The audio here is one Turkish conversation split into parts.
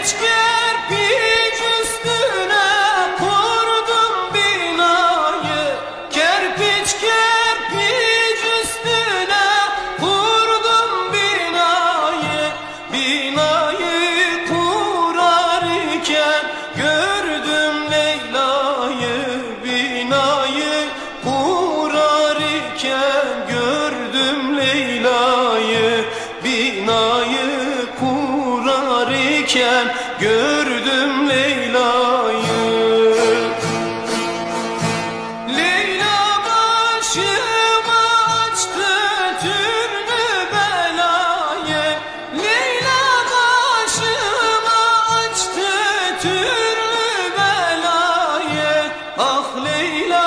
Kerpiç üstüne kurdum binayı. Kerpiç kerpiç üstüne kurdum binayı. Binayı kurarken gördüm Leyla'yı. Binayı kurarken gördüm Leyla'yı. Binayı kurarken gördüm Leyla'yı. Leyla başıma açtı türlü belayı. Leyla başıma açtı türlü belayı. Ah Leyla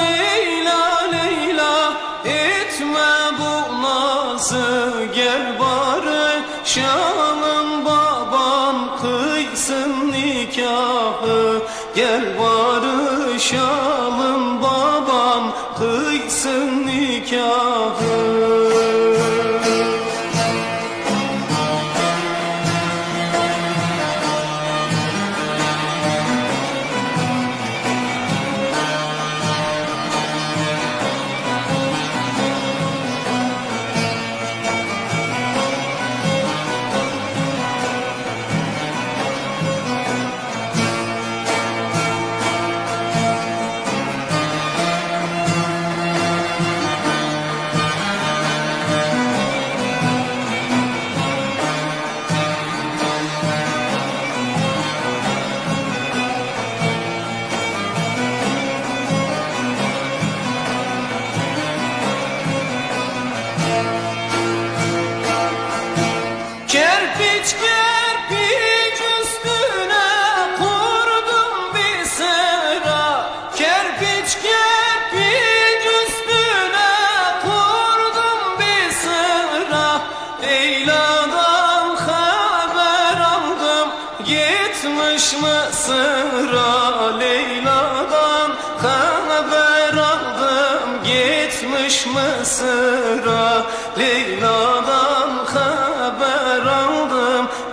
Leyla Leyla etme bu nazı gel barışalım nikahı Gel barışalım babam kıysın nikahı Kerpiç kerpiç üstüne kurdum bir sıra. Kerpiç kerpiç üstüne kurdum bir sıra. Leyla'dan haber aldım gitmiş Mısır'a Leyla'dan haber aldım gitmiş Mısır'a Leyla'dan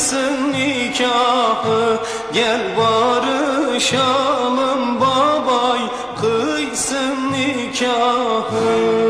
kılsın nikahı Gel barışalım babay kıysın nikahı.